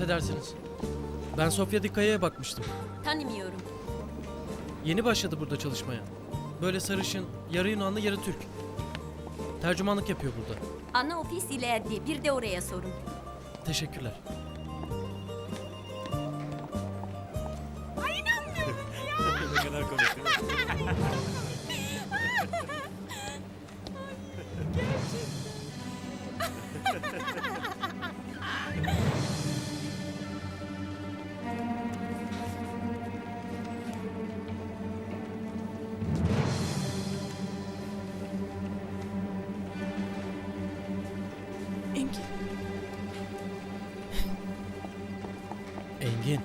Affedersiniz. Ben Sofya Dikaya'ya bakmıştım. Tanımıyorum. Yeni başladı burada çalışmaya. Böyle sarışın, yarı Yunanlı, yarı Türk. Tercümanlık yapıyor burada. Ana ofis ileride. Bir de oraya sorun. Teşekkürler. Engin.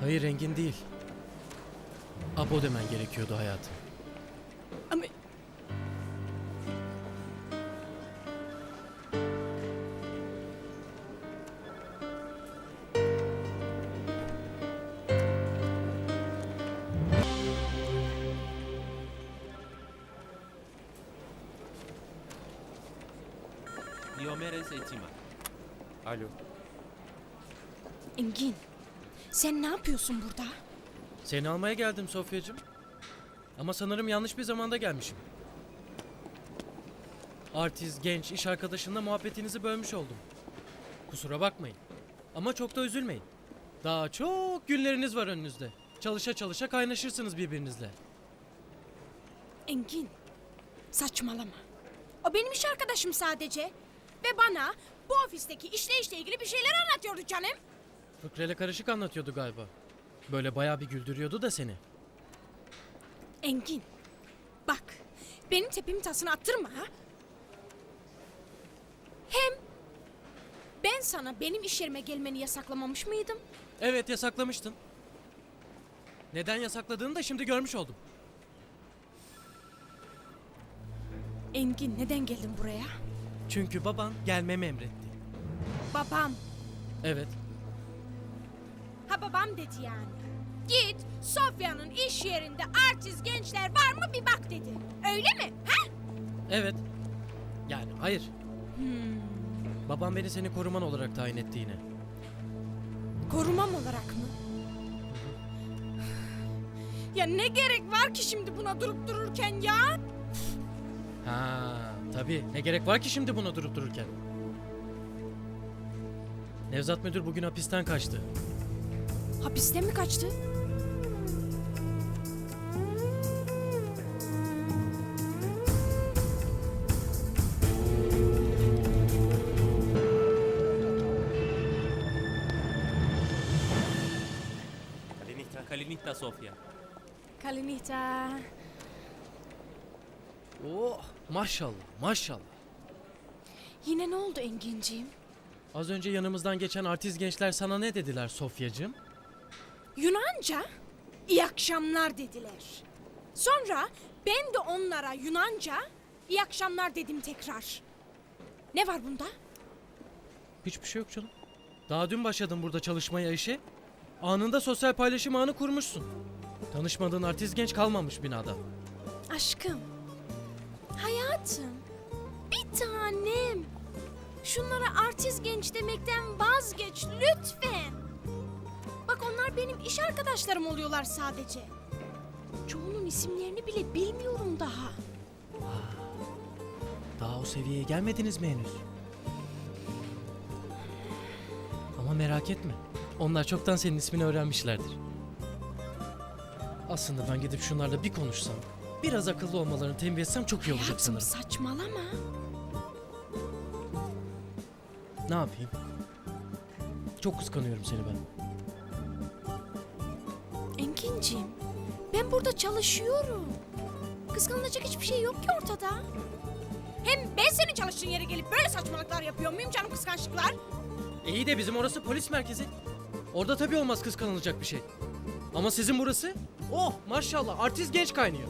Hayır Engin değil. Abo demen gerekiyordu hayatım. Ama Diomedes Etima. Alo. Engin. Sen ne yapıyorsun burada? Seni almaya geldim Sofyacığım. Ama sanırım yanlış bir zamanda gelmişim. Artist, genç, iş arkadaşınla muhabbetinizi bölmüş oldum. Kusura bakmayın. Ama çok da üzülmeyin. Daha çok günleriniz var önünüzde. Çalışa çalışa kaynaşırsınız birbirinizle. Engin. Saçmalama. O benim iş arkadaşım sadece. Ve bana bu ofisteki işleyişle ilgili bir şeyler anlatıyordu canım. Fıkrele karışık anlatıyordu galiba. Böyle bayağı bir güldürüyordu da seni. Engin. Bak. Benim tepemi tasını attırma ha. Hem ben sana benim iş yerime gelmeni yasaklamamış mıydım? Evet yasaklamıştın. Neden yasakladığını da şimdi görmüş oldum. Engin neden geldin buraya? Çünkü baban gelmemi emretti. Babam. Evet. Ha babam dedi yani. Git Sofya'nın iş yerinde artist gençler var mı bir bak dedi. Öyle mi? Ha? Evet. Yani hayır. Babam beni seni koruman olarak tayin etti yine. Korumam olarak mı? Ya ne gerek var ki şimdi buna durup dururken ya? Ha, tabii. Ne gerek var ki şimdi buna durup dururken? Nevzat müdür bugün hapisten kaçtı. Hapisten mi kaçtı? Kalinita. Kalinita Sofya. Kalinita. Oh, maşallah, maşallah. Yine ne oldu Enginciğim? Az önce yanımızdan geçen artist gençler sana ne dediler Sofyacığım? Yunanca iyi akşamlar dediler. Sonra ben de onlara Yunanca iyi akşamlar dedim tekrar. Ne var bunda? Hiçbir şey yok canım. Daha dün başladın burada çalışmaya işe. Anında sosyal paylaşım ağını kurmuşsun. Tanışmadığın artist genç kalmamış binada. Aşkım. Hayatım. Bir tanem. Şunlara artist genç demekten vazgeç lütfen. Bak onlar benim iş arkadaşlarım oluyorlar sadece. Çoğunun isimlerini bile bilmiyorum daha. Daha o seviyeye gelmediniz mi henüz? Ama merak etme. Onlar çoktan senin ismini öğrenmişlerdir. Aslında ben gidip şunlarla bir konuşsam, biraz akıllı olmalarını tembih etsem çok iyi olacak Hayatım sanırım. saçmalama. Ne yapayım? Çok kıskanıyorum seni ben. Enkinciğim ben burada çalışıyorum. Kıskanılacak hiçbir şey yok ki ortada. Hem ben senin çalıştığın yere gelip böyle saçmalıklar yapıyor muyum canım kıskançlıklar? İyi de bizim orası polis merkezi. Orada tabii olmaz kıskanılacak bir şey. Ama sizin burası? Oh maşallah artist genç kaynıyor.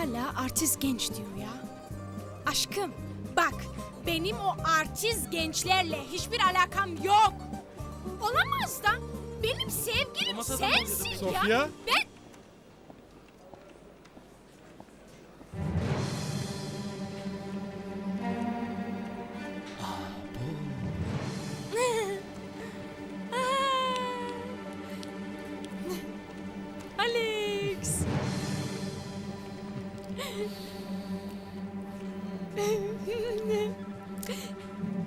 Hala artist genç diyor ya. Aşkım bak benim o artist gençlerle hiçbir alakam yok. Olamaz da benim sevgilim sensin ya. Sofya? Ben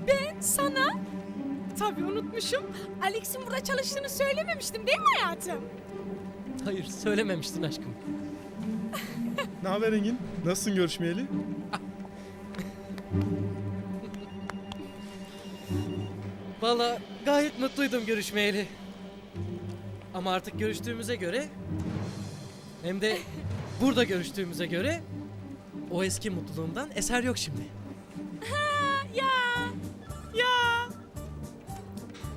Ben sana tabii unutmuşum. Alex'in burada çalıştığını söylememiştim değil mi hayatım? Hayır söylememiştin aşkım. Ne haber Engin? Nasılsın görüşmeyeli? Valla gayet mutluydum görüşmeyeli. Ama artık görüştüğümüze göre hem de burada görüştüğümüze göre o eski mutluluğumdan eser yok şimdi. Ya ya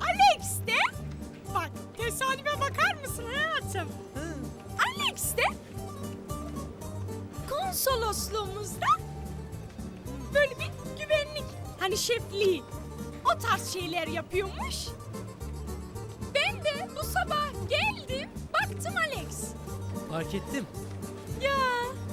Alex de bak tesadüfe bakar mısın hayatım? Alex de konsolosluğumuzda böyle bir güvenlik hani şefliği o tarz şeyler yapıyormuş. Ben de bu sabah geldim baktım Alex. Fark ettim. Ya.